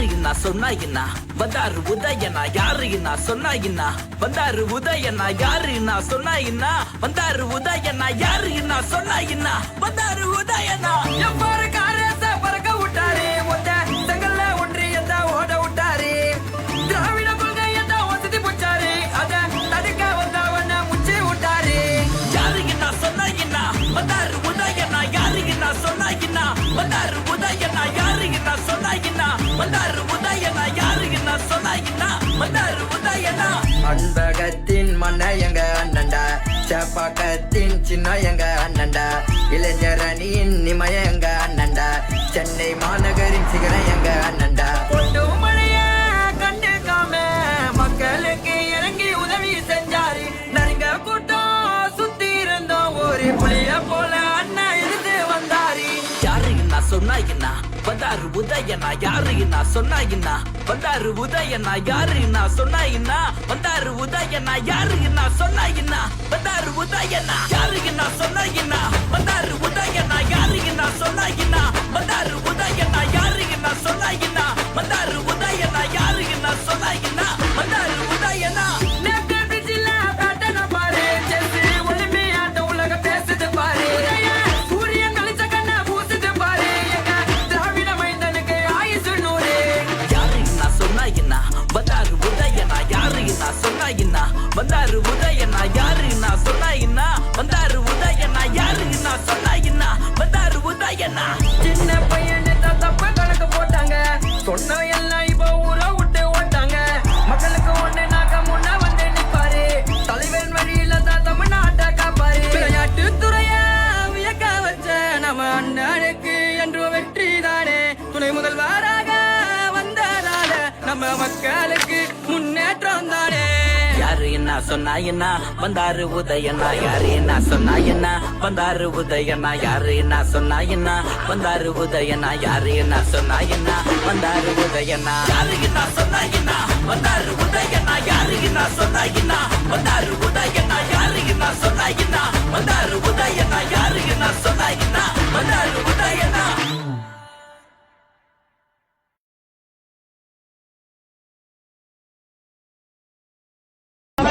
யாரு என்ன சொன்னா என்ன வந்தாரு உதயனா யாரு என்ன சொன்னா என்ன வந்தாரு உதயனா யாரு என்ன சொன்னா என்ன வந்தாரு உதயனா யாரு என்ன சொன்னா என்ன வந்தாரு உதயனா எவ்வாறு அன்பகத்தின் மன்ன எங்க அண்ணன்டா? சேப்பாக்கத்தின் சின்ன எங்க அண்ணன்டா? இளைஞர் அணியின் நிமய எங்க அண்ணன்டா? சென்னை மாநகரின் சிகரம் எங்க கண்டுக்காம மக்களுக்கு இறங்கி உதவி செஞ்சாரு. நரிங்க கூட்டம் சுத்தி இருந்தோம் ஒரு புளிய போல அண்ணன் இருந்து வந்தாரு. யாரு என்ன சொன்னா என்ன? வந்தாரு உதயனா யாருன்னா சொன்னாயின்னா வந்தாரு உதயனா யாருன்னா சொன்னாயின்னா வந்தாரு உதயனா யாருன்னா சொன்னாயின்னா வந்தாரு உதயனா யாருன்னா சொன்னாயின்னா வந்தாரு உதயனா யாருன்னா சொன்னாயின்னா என்ன என்ன வந்தாரு உதயனா யாரு என்ன வந்தாரு உதயனா யாரு என்ன வந்தாரு உதயனா. சின்ன பையன் தப்ப கணக்கு போட்டாங்க. சொன்ன எல்லாம் இப்போ ஊரை விட்டு ஓட்டாங்க மக்களுக்கு ஒண்ணு நாக்க முன்ன வந்து நிப்பாரு. தலைவன் வழியில தான் தமிழ்நாட்டை காப்பாரு. விளையாட்டு துறைய வியக்க வச்ச நம்ம அண்ணனுக்கு என்று வெற்றி தானே துணை முதல்வராக வந்ததால நம்ம மக்களுக்கு சொன்னா என்ன வந்தாரு உதயனா யாரு என்ன சொன்னா என்ன வந்தாரு உதயனா யாரு என்ன சொன்னா என்ன வந்தாரு உதயனா யாரு என்ன சொன்னா என்ன வந்தாரு உதயனா யாரு என்ன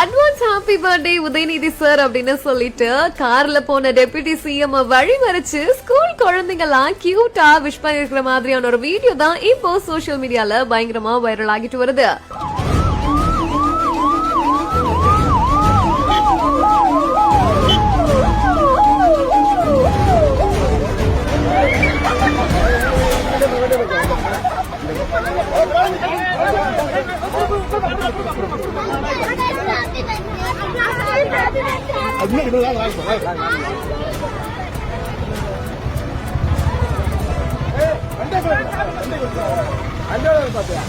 advance happy birthday Udhayanidhi sir அப்படின்னு சொல்லிட்டு கார்ல போன டெபியூட்டி சிஎம் வழி மறைச்சு ஸ்கூல் குழந்தைங்கலாம் கியூட்டா விஷ் பண்ணிருக்கிற மாதிரியான ஒரு வீடியோ தான் இப்போ சோசியல் மீடியால பயங்கரமா வைரல் ஆகிட்டு வருது. அஞ்சோட பாத்தியா?